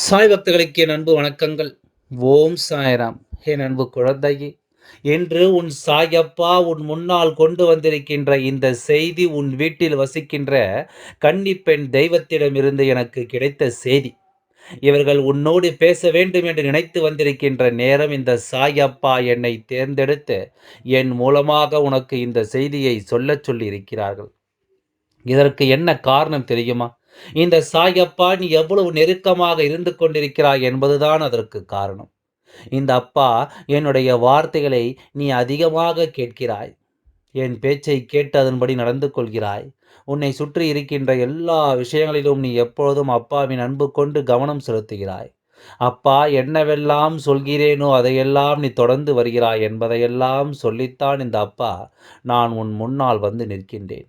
சாய் பக்தர்களுக்கு என் அன்பு வணக்கங்கள். ஓம் சாய்ராம். என் அன்பு குழந்தையே என்று உன் சாயப்பா உன் முன்னால் கொண்டு வந்திருக்கின்ற இந்த செய்தி உன் வீட்டில் வசிக்கின்ற கன்னிப்பெண் தெய்வத்திடமிருந்து எனக்கு கிடைத்த செய்தி. இவர்கள் உன்னோடு பேச வேண்டும் என்று நினைத்து வந்திருக்கின்ற நேரம் இந்த சாயப்பா என்னை தேர்ந்தெடுத்து என் மூலமாக உனக்கு இந்த செய்தியை சொல்லச் சொல்லியிருக்கிறார்கள். இதற்கு என்ன காரணம் தெரியுமா? இந்த சாயப்பா நீ எவ்வளவு நெருக்கமாக இருந்து கொண்டிருக்கிறாய் என்பதுதான் அதற்கு காரணம். இந்த அப்பா என்னுடைய வார்த்தைகளை நீ அதிகமாக கேட்கிறாய். என் பேச்சை கேட்டு அதன்படி நடந்து கொள்கிறாய். உன்னை சுற்றி இருக்கின்ற எல்லா விஷயங்களிலும் நீ எப்பொழுதும் அப்பாவின் அன்பு கொண்டு கவனம் செலுத்துகிறாய். அப்பா என்னவெல்லாம் சொல்கிறேனோ அதையெல்லாம் நீ தொடர்ந்து வருகிறாய் என்பதையெல்லாம் சொல்லித்தான் இந்த அப்பா. நான் உன் முன்னால் வந்து நிற்கின்றேன்.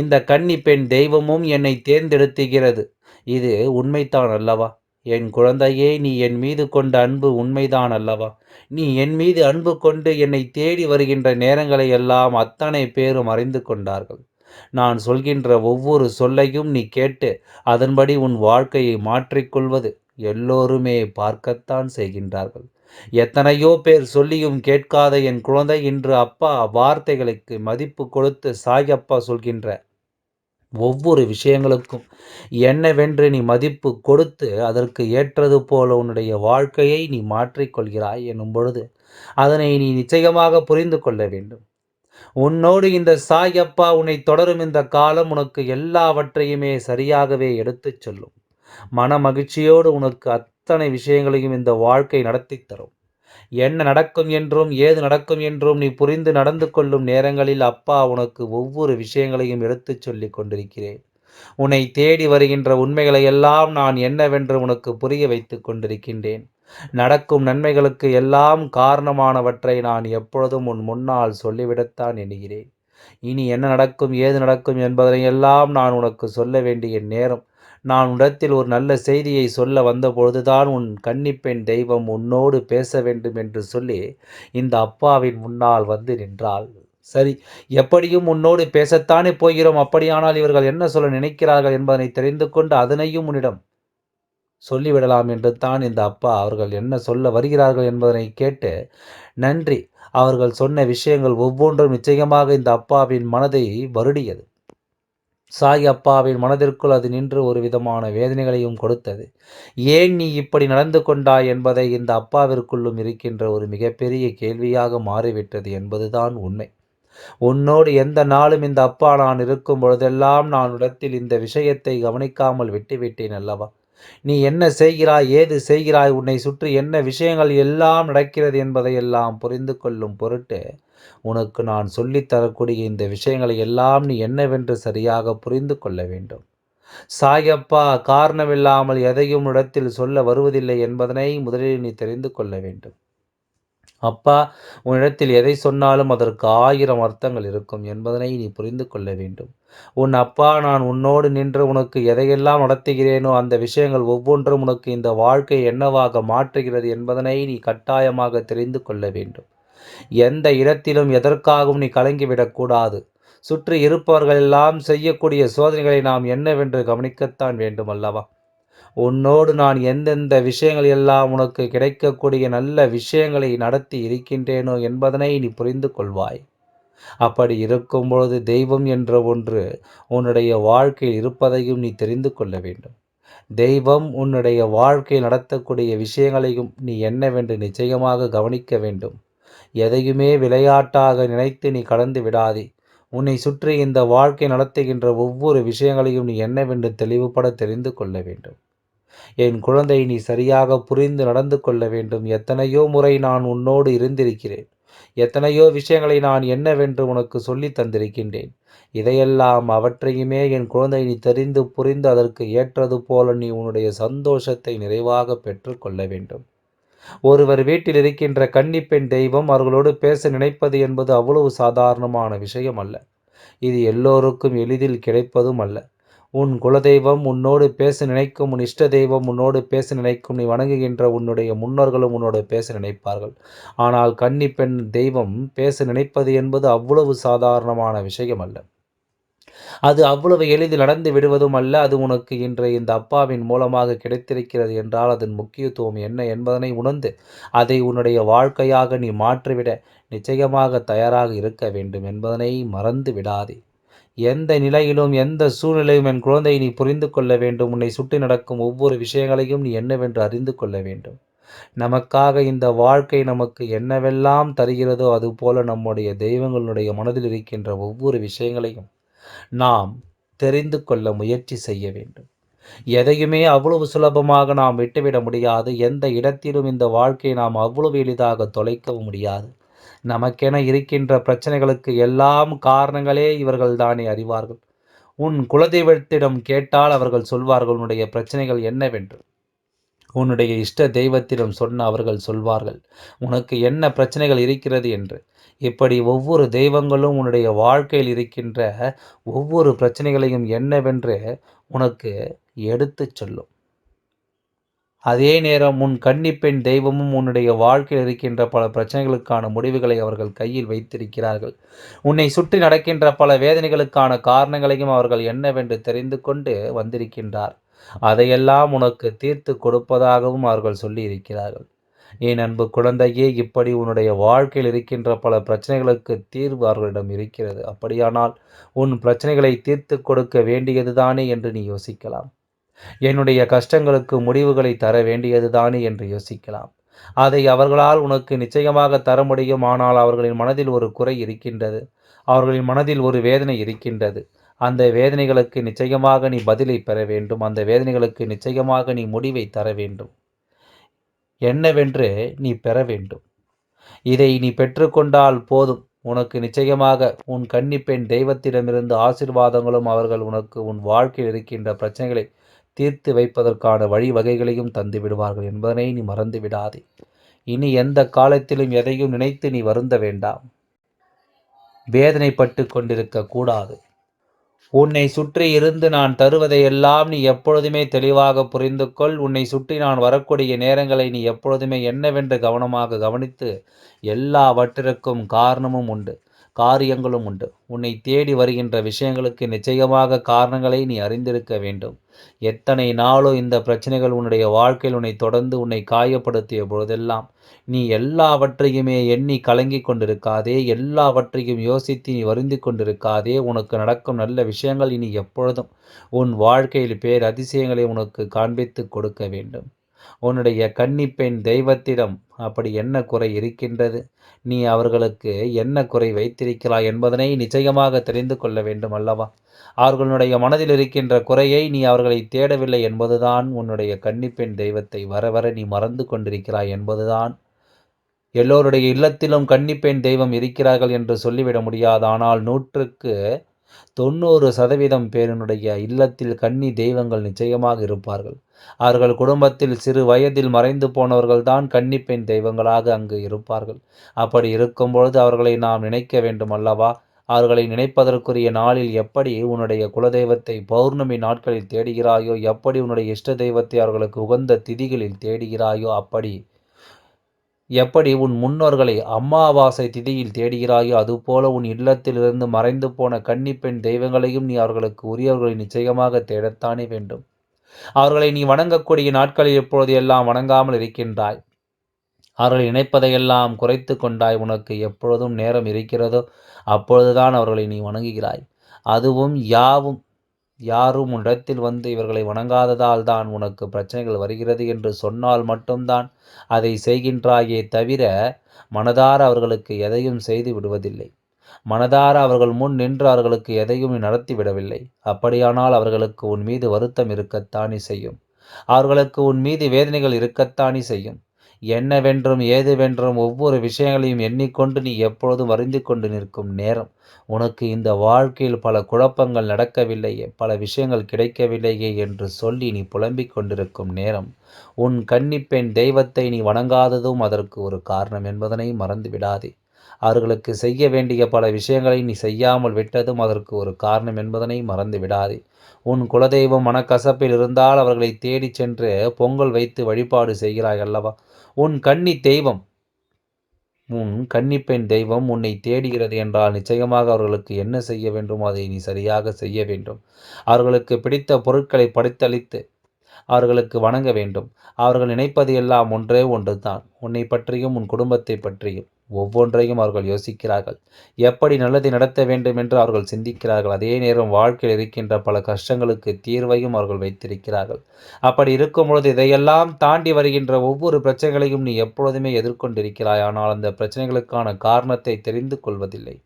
இந்த கன்னி பெண் தெய்வமும் என்னை தேர்ந்தெடுத்துகிறது. இது உண்மைத்தான் அல்லவா என் குழந்தையே நீ என் மீது கொண்ட அன்பு உண்மைதான் அல்லவா நீ என் மீது அன்பு கொண்டு என்னை தேடி வருகின்ற நேரங்களை எல்லாம் அத்தனை பேரும் அறிந்து கொண்டார்கள். நான் சொல்கின்ற ஒவ்வொரு சொல்லையும் நீ கேட்டு அதன்படி உன் வாழ்க்கையை மாற்றிக்கொள்வது எல்லோருமே பார்க்கத்தான் செய்கின்றார்கள். எத்தனையோ பேர் சொல்லியும் கேட்காத என் குழந்தை இன்று அப்பா வார்த்தைகளுக்கு மதிப்பு கொடுத்து சாயப்பா சொல்கின்ற ஒவ்வொரு விஷயங்களுக்கும் என்னவென்று நீ மதிப்பு கொடுத்து அதற்கு ஏற்றது போல உன்னுடைய வாழ்க்கையை நீ மாற்றிக்கொள்கிறாய் என்னும் பொழுது அதனை நீ நிச்சயமாக புரிந்து கொள்ள வேண்டும். உன்னோடு இந்த சாயப்பா உன்னை தொடரும் இந்த காலம் உனக்கு எல்லாவற்றையுமே சரியாகவே எடுத்துச் சொல்லும். மன மகிழ்ச்சியோடு உனக்கு அத்தனை விஷயங்களையும் இந்த வாழ்க்கை நடத்தி தரும். என்ன நடக்கும் என்றும் ஏது நடக்கும் என்றும் நீ புரிந்து நடந்து கொள்ளும் நேரங்களில் அப்பா உனக்கு ஒவ்வொரு விஷயங்களையும் எடுத்துச் சொல்லிக் கொண்டிருக்கிறேன். உன்னை தேடி வருகின்ற உண்மைகளை எல்லாம் நான் என்னவென்று உனக்கு புரிய வைத்துக் கொண்டிருக்கின்றேன். நடக்கும் நன்மைகளுக்கு எல்லாம் காரணமானவற்றை நான் எப்பொழுதும் உன் முன்னால் சொல்லிவிடத்தான் எண்ணுகிறேன். இனி என்ன நடக்கும் ஏது நடக்கும் என்பதனை எல்லாம் நான் உனக்கு சொல்ல வேண்டிய நேரம் நான் உடத்தில் ஒரு நல்ல செய்தியை சொல்ல வந்தபொழுதுதான் உன் கன்னிப்பெண் தெய்வம் உன்னோடு பேச வேண்டும் என்று சொல்லி இந்த அப்பாவின் முன்னால் வந்து நின்றாள். சரி எப்படியும் உன்னோடு பேசத்தானே போகிறோம்? அப்படியானால் இவர்கள் என்ன சொல்ல நினைக்கிறார்கள் என்பதனை தெரிந்து கொண்டு அதனையும் உன்னிடம் சொல்லிவிடலாம் என்று தான் இந்த அப்பா அவர்கள் என்ன சொல்ல வருகிறார்கள் என்பதனை கேட்டு நன்றி. அவர்கள் சொன்ன விஷயங்கள் ஒவ்வொன்றும் நிச்சயமாக இந்த அப்பாவின் மனதை வருடியது. சாய் அப்பாவின் மனதிற்குள் அது நின்று ஒரு விதமான வேதனைகளையும் கொடுத்தது. ஏன் நீ இப்படி நடந்து கொண்டாய் என்பதை இந்த அப்பாவிற்குள்ளும் இருக்கின்ற ஒரு மிகப்பெரிய கேள்வியாக மாறிவிட்டது என்பதுதான் உண்மை. உன்னோடு எந்த நாளும் இந்த அப்பா நான் இருக்கும் பொழுதெல்லாம் நான் இடத்தில் இந்த விஷயத்தை கவனிக்காமல் விட்டுவிட்டேன் அல்லவா? நீ என்ன செய்கிறாய் ஏது செய்கிறாய் உன்னை சுற்றி என்ன விஷயங்கள் எல்லாம் நடக்கிறது என்பதையெல்லாம் புரிந்து கொள்ளும் பொருட்டு உனக்கு நான் சொல்லித்தரக்கூடிய இந்த விஷயங்களை எல்லாம் நீ என்னவென்று சரியாக புரிந்து கொள்ள வேண்டும். சாயப்பா காரணமில்லாமல் எதையும் இடத்தில் சொல்ல வருவதில்லை என்பதனை முதலில் நீ தெரிந்து கொள்ள வேண்டும். அப்பா உன்னிடத்தில் எதை சொன்னாலும் அதற்கு ஆயிரம் அர்த்தங்கள் இருக்கும் என்பதனை நீ புரிந்து கொள்ள வேண்டும். உன் அப்பா நான் உன்னோடு நின்று உனக்கு எதையெல்லாம் நடத்துகிறேனோ அந்த விஷயங்கள் ஒவ்வொன்றும் உனக்கு இந்த வாழ்க்கை என்னவாக மாற்றுகிறது என்பதனை நீ கட்டாயமாக தெரிந்து கொள்ள வேண்டும். எந்த இடத்திலும் எதற்காகவும் நீ கலங்கிவிடக்கூடாது சுற்றி இருப்பவர்களெல்லாம் செய்யக்கூடிய சோதனைகளை நாம் என்னவென்று கவனிக்கத்தான் வேண்டும் அல்லவா உன்னோடு நான் எந்தெந்த விஷயங்கள் எல்லாம் உனக்கு கிடைக்கக்கூடிய நல்ல விஷயங்களை நடத்தி இருக்கின்றேனோ என்பதனை நீ புரிந்து கொள்வாய். அப்படி இருக்கும் பொழுது தெய்வம் என்ற ஒன்று உன்னுடைய வாழ்க்கையில் இருப்பதையும் நீ தெரிந்து கொள்ள வேண்டும். தெய்வம் உன்னுடைய வாழ்க்கையில் நடத்தக்கூடிய விஷயங்களையும் நீ என்னவென்று நிச்சயமாக கவனிக்க வேண்டும். எதையுமே விளையாட்டாக நினைத்து நீ கடந்து விடாதே. உன்னை சுற்றி இந்த வாழ்க்கை நடத்துகின்ற ஒவ்வொரு விஷயங்களையும் நீ என்னவென்று தெளிவுபட தெரிந்து கொள்ள வேண்டும். என் குழந்தை நீ சரியாக புரிந்து நடந்து கொள்ள வேண்டும். எத்தனையோ முறை நான் உன்னோடு இருந்திருக்கிறேன். எத்தனையோ விஷயங்களை நான் என்னவென்று உனக்கு சொல்லி தந்திருக்கின்றேன். இதையெல்லாம் அவற்றையுமே என் குழந்தை நீ தெரிந்து புரிந்து அதற்கு ஏற்றது போல நீ உன்னுடைய சந்தோஷத்தை நிறைவாக பெற்றுக்கொள்ள வேண்டும். ஒருவர் வீட்டில் இருக்கின்ற கன்னிப்பெண் தெய்வம் அவர்களோடு பேச நினைப்பது என்பது அவ்வளவு சாதாரணமான விஷயம் அல்ல. இது எல்லோருக்கும் எளிதில் கிடைப்பதும் அல்ல. உன் குலதெய்வம் உன்னோடு பேச நினைக்கும் உன் இஷ்ட தெய்வம் உன்னோடு பேச நினைக்கும் நீ வணங்குகின்ற உன்னுடைய முன்னோர்களும் உன்னோடு பேச நினைப்பார்கள். ஆனால் கன்னி பெண் தெய்வம் பேச நினைப்பது என்பது அவ்வளவு சாதாரணமான விஷயம் அல்ல. அது அவ்வளவு எளிதில் நடந்து விடுவதும் அல்ல. அது உனக்கு இன்று இந்த அப்பாவின் மூலமாக கிடைத்திருக்கிறது என்றால் அதன் முக்கியத்துவம் என்ன என்பதனை உணர்ந்து அதை உன்னுடைய வாழ்க்கையாக நீ மாற்றிவிட நிச்சயமாக தயாராக இருக்க வேண்டும் என்பதனை மறந்து விடாதே. எந்த நிலையிலும் எந்த சூழ்நிலையும் என் குழந்தை நீ புரிந்து கொள்ள வேண்டும். உன்னை சுற்றி நடக்கும் ஒவ்வொரு விஷயங்களையும் நீ என்னவென்று அறிந்து கொள்ள வேண்டும். நமக்காக இந்த வாழ்க்கை நமக்கு என்னவெல்லாம் தருகிறதோ அதுபோல நம்முடைய தெய்வங்களுடைய மனதில் இருக்கின்ற ஒவ்வொரு விஷயங்களையும் நாம் தெரிந்து கொள்ள முயற்சி செய்ய வேண்டும். எதையுமே அவ்வளவு சுலபமாக நாம் விட்டுவிட முடியாது. எந்த இடத்திலும் இந்த வாழ்க்கையை நாம் அவ்வளவு எளிதாக தொலைக்கவும் முடியாது. நமக்கென இருக்கின்ற பிரச்சனைகளுக்கு எல்லாம் காரணங்களே இவர்கள் தானே அறிவார்கள். உன் குலதெய்வத்திடம் கேட்டால் அவர்கள் சொல்வார்கள் உன்னுடைய பிரச்சனைகள் என்னவென்று? உன்னுடைய இஷ்ட தெய்வத்திடம் சொன்ன அவர்கள் சொல்வார்கள் உனக்கு என்ன பிரச்சனைகள் இருக்கிறது? என்று. இப்படி ஒவ்வொரு தெய்வங்களும் உன்னுடைய வாழ்க்கையில் இருக்கின்ற ஒவ்வொரு பிரச்சனைகளையும் என்னவென்று உனக்கு எடுத்துச் சொல்லும். அதே நேரம் உன் கன்னிப்பெண் தெய்வமும் உன்னுடைய வாழ்க்கையில் இருக்கின்ற பல பிரச்சனைகளுக்கான முடிவுகளை அவர்கள் கையில் வைத்திருக்கிறார்கள். உன்னை சுற்றி நடக்கின்ற பல வேதனைகளுக்கான காரணங்களையும் அவர்கள் என்னவென்று தெரிந்து கொண்டு வந்திருக்கின்றார். அதையெல்லாம் உனக்கு தீர்த்து கொடுப்பதாகவும் அவர்கள் சொல்லி இருக்கிறார்கள் என் அன்பு குழந்தையே இப்படி உன்னுடைய வாழ்க்கையில் இருக்கின்ற பல பிரச்சனைகளுக்கு தீர்வு அவர்களிடம் இருக்கிறது. அப்படியானால் உன் பிரச்சனைகளை தீர்த்து கொடுக்க வேண்டியதுதானே என்று நீ யோசிக்கலாம். என்னுடைய கஷ்டங்களுக்கு முடிவுகளை தர வேண்டியதுதானே என்று யோசிக்கலாம். அதை அவர்களால் உனக்கு நிச்சயமாக தர முடியும். ஆனால் அவர்களின் மனதில் ஒரு குறை இருக்கின்றது. அவர்களின் மனதில் ஒரு வேதனை இருக்கின்றது. அந்த வேதனைகளுக்கு நிச்சயமாக நீ பதிலை பெற வேண்டும். அந்த வேதனைகளுக்கு நிச்சயமாக நீ முடிவை தர வேண்டும். என்னவென்று நீ பெற வேண்டும். இதை நீ பெற்றுக்கொண்டால் போதும். உனக்கு நிச்சயமாக உன் கன்னிப்பெண் தெய்வத்திடமிருந்து ஆசிர்வாதங்களும் அவர்கள் உனக்கு உன் வாழ்க்கையில் இருக்கின்ற பிரச்சனைகளை தீர்த்து வைப்பதற்கான வழிவகைகளையும் தந்து விடுவார்கள் என்பதனை நீ மறந்து விடாதே. இனி எந்த காலத்திலும் எதையும் நினைத்து நீ வருந்த வேண்டாம். வேதனைப்பட்டு கொண்டிருக்க கூடாது. உன்னை சுற்றி இருந்து நான் தருவதையெல்லாம் நீ எப்பொழுதுமே தெளிவாக புரிந்து கொள் உன்னை சுற்றி நான் வரக்கூடிய நேரங்களை நீ எப்பொழுதுமே என்னவென்று கவனமாக கவனித்து எல்லாவற்றிற்கும் காரணமும் உண்டு. காரியங்களும் உண்டு. உன்னை தேடி வருகின்ற விஷயங்களுக்கு நிச்சயமாக காரணங்களை நீ அறிந்திருக்க வேண்டும். எத்தனை நாளோ இந்த பிரச்சனைகள் உன்னுடைய வாழ்க்கையில் உன்னை தொடர்ந்து உன்னை காயப்படுத்திய பொழுதெல்லாம் நீ எல்லாவற்றையுமே எண்ணி கலங்கி கொண்டிருக்காதே எல்லாவற்றையும் யோசித்து நீ வருந்தி கொண்டிருக்காதே. உனக்கு நடக்கும் நல்ல விஷயங்கள் இனி எப்பொழுதும் உன் வாழ்க்கையில் பேர் அதிசயங்களை உனக்கு காண்பித்து கொடுக்க வேண்டும். உன்னுடைய கன்னிப்பெண் தெய்வத்திடம் அப்படி என்ன குறை இருக்கின்றது? நீ அவர்களுக்கு என்ன குறை வைத்திருக்கிறாய் என்பதனை நிச்சயமாக தெரிந்து கொள்ள வேண்டும் அல்லவா? அவர்களுடைய மனதில் இருக்கின்ற குறையை நீ அவர்களை தேடவில்லை என்பதுதான் உன்னுடைய கன்னிப்பெண் தெய்வத்தை வர வர நீ மறந்து கொண்டிருக்கிறாய் என்பதுதான். எல்லோருடைய இல்லத்திலும் கன்னிப்பெண் தெய்வம் இருக்கிறார்கள் என்று சொல்லிவிட முடியாது. ஆனால் நூற்றுக்கு தொண்ணூறு சதவீதம் பேரினுடைய இல்லத்தில் கன்னி தெய்வங்கள் நிச்சயமாக இருப்பார்கள். அவர்கள் குடும்பத்தில் சிறு வயதில் மறைந்து போனவர்கள்தான் கன்னிப்பெண் தெய்வங்களாக அங்கு இருப்பார்கள். அப்படி இருக்கும் பொழுது அவர்களை நாம் நினைக்க வேண்டும் அல்லவா? அவர்களை நினைப்பதற்குரிய நாளில் எப்படி உன்னுடைய குலதெய்வத்தை பௌர்ணமி நாட்களில் தேடுகிறாயோ எப்படி உன்னுடைய இஷ்ட தெய்வத்தை அவர்களுக்கு உகந்த திதிகளில் தேடுகிறாயோ அப்படி எப்படி உன் முன்னோர்களை அம்மாவாசை திதியில் தேடுகிறாயோ அதுபோல உன் இல்லத்திலிருந்து மறைந்து போன கன்னிப்பெண் தெய்வங்களையும் நீ அவர்களுக்கு உரியவர்களை நிச்சயமாக தேடத்தானே வேண்டும். அவர்களை நீ வணங்கக்கூடிய நாட்களில் இப்பொழுது எல்லாம் வணங்காமல் இருக்கின்றாய்? அவர்களை இணைப்பதையெல்லாம் குறைத்து கொண்டாய். உனக்கு எப்பொழுதும் நேரம் இருக்கிறதோ அப்பொழுதுதான் அவர்களை நீ வணங்குகிறாய். அதுவும் யாவும் யாரும் உன்னிடத்தில் வந்து இவர்களை வணங்காததால் தான் உனக்கு பிரச்சனைகள் வருகிறது என்று சொன்னால் மட்டும்தான் அதை செய்கின்றாயே தவிர மனதார அவர்களுக்கு எதையும் செய்து விடுவதில்லை. மனதார அவர்கள் முன் நின்று அவர்களுக்கு எதையும் நடத்தி விடவில்லை. அப்படியானால் அவர்களுக்கு உன் மீது வருத்தம் இருக்கத்தானே செய்யும். அவர்களுக்கு உன் மீது வேதனைகள் இருக்கத்தானே செய்யும். என்னவென்றும் ஏதுவென்றும் ஒவ்வொரு விஷயங்களையும் எண்ணிக்கொண்டு நீ எப்பொழுதும் அறிந்து கொண்டு நிற்கும் நேரம். உனக்கு இந்த வாழ்க்கையில் பல குழப்பங்கள் நடக்கவில்லையே பல விஷயங்கள் கிடைக்கவில்லையே என்று சொல்லி நீ புலம்பிக் கொண்டிருக்கும் நேரம். உன் கன்னிப்பெண் தெய்வத்தை நீ வணங்காததும் அதற்கு ஒரு காரணம் என்பதனை மறந்து விடாதே. அவர்களுக்கு செய்ய வேண்டிய பல விஷயங்களை நீ செய்யாமல் விட்டதும் அதற்கு ஒரு காரணம் என்பதனை மறந்து விடாதே. உன் குலதெய்வம் மனக்கசப்பில் இருந்தால் அவர்களை தேடிச் சென்று பொங்கல் வைத்து வழிபாடு செய்கிறாய் அல்லவா? உன் கன்னி தெய்வம் உன் கன்னிப்பெண் தெய்வம் உன்னை தேடுகிறது என்றால் நிச்சயமாக அவர்களுக்கு என்ன செய்ய வேண்டுமோ அதை நீ சரியாக செய்ய வேண்டும். அவர்களுக்கு பிடித்த பொருட்களை படைத்தளித்து அவர்களுக்கு வணங்க வேண்டும். அவர்கள் நினைப்பது எல்லாம் ஒன்றே ஒன்று தான் உன்னை பற்றியும் உன் குடும்பத்தை பற்றியும். ஒவ்வொன்றையும் அவர்கள் யோசிக்கிறார்கள். எப்படி நல்லதை நடத்த வேண்டும் என்று அவர்கள் சிந்திக்கிறார்கள். அதே நேரம் வாழ்க்கையில் இருக்கின்ற பல கஷ்டங்களுக்கு தீர்வையும் அவர்கள் வைத்திருக்கிறார்கள். அப்படி இருக்கும் பொழுது இதையெல்லாம் தாண்டி வருகின்ற ஒவ்வொரு பிரச்சனைகளையும் நீ எப்பொழுதுமே எதிர்கொண்டிருக்கிறாய். ஆனால் அந்த பிரச்சனைகளுக்கான காரணத்தை தெரிந்து கொள்வதில்லை.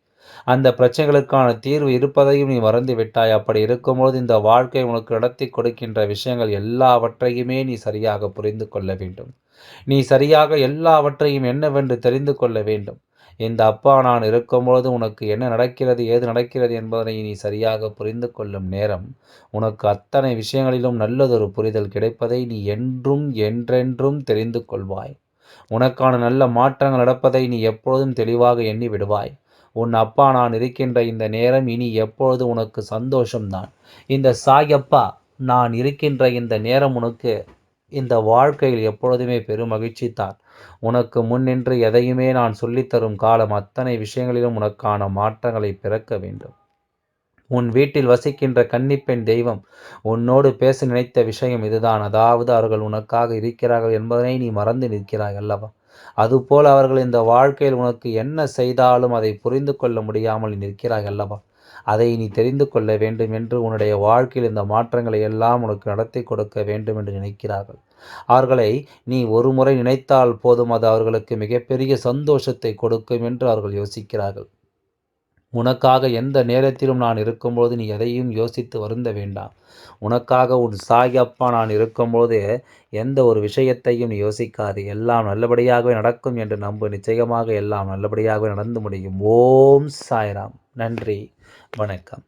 அந்த பிரச்சனைகளுக்கான தீர்வு இருப்பதையும் நீ மறந்து விட்டாய் அப்படி இருக்கும்போது இந்த வாழ்க்கை உனக்கு நடத்தி கொடுக்கின்ற விஷயங்கள் எல்லாவற்றையுமே நீ சரியாக புரிந்து கொள்ள வேண்டும். நீ சரியாக எல்லாவற்றையும் என்னவென்று தெரிந்து கொள்ள வேண்டும். இந்த அப்பா நான் இருக்கும்பொழுது உனக்கு என்ன நடக்கிறது ஏது நடக்கிறது என்பதனை நீ சரியாக புரிந்து கொள்ளும் நேரம். உனக்கு அத்தனை விஷயங்களிலும் நல்லதொரு புரிதல் கிடைப்பதை நீ என்றும் என்றென்றும் தெரிந்து கொள்வாய். உனக்கான நல்ல மாற்றங்கள் நடப்பதை நீ எப்பொழுதும் தெளிவாக எண்ணி விடுவாய். உன் அப்பா நான் இருக்கின்ற இந்த நேரம் இனி எப்பொழுது உனக்கு சந்தோஷம்தான்? இந்த சாயப்பா நான் இருக்கின்ற இந்த நேரம் உனக்கு இந்த வாழ்க்கையில் எப்பொழுதுமே பெரும் மகிழ்ச்சி தான் உனக்கு முன்னின்று எதையுமே நான் சொல்லித்தரும் காலம் அத்தனை விஷயங்களிலும் உனக்கான மாற்றங்களை பிறக்க வேண்டும். உன் வீட்டில் வசிக்கின்ற கன்னிப்பெண் தெய்வம் உன்னோடு பேச நினைத்த விஷயம் இதுதான். அதாவது அவர்கள் உனக்காக இருக்கிறார்கள் என்பதனை நீ மறந்து நிற்கிறாய் அல்லவா? அதுபோல் அவர்கள் இந்த வாழ்க்கையில் உனக்கு என்ன செய்தாலும் அதை புரிந்து கொள்ள முடியாமல் நிற்கிறாய் அல்லவா? அதை நீ தெரிந்து கொள்ள வேண்டும் என்று உன்னுடைய வாழ்க்கையில் இந்த மாற்றங்களை எல்லாம் உனக்கு நடத்தி கொடுக்க வேண்டும் என்று நினைக்கிறார்கள். அவர்களை நீ ஒரு முறை நினைத்தால் போதும் அது அவர்களுக்கு மிகப்பெரிய சந்தோஷத்தை கொடுக்கும் என்று அவர்கள் யோசிக்கிறார்கள். உனக்காக எந்த நேரத்திலும் நான் இருக்கும்போது நீ எதையும் யோசித்து வருந்த வேண்டாம். உனக்காக உன் சாயப்பா நான் இருக்கும்போது எந்த ஒரு விஷயத்தையும் நீ யோசிக்காது. எல்லாம் நல்லபடியாகவே நடக்கும் என்று நம்பு. நிச்சயமாக எல்லாம் நல்லபடியாகவே நடந்து முடியும். ஓம் சாய்ராம். நன்றி. வணக்கம்.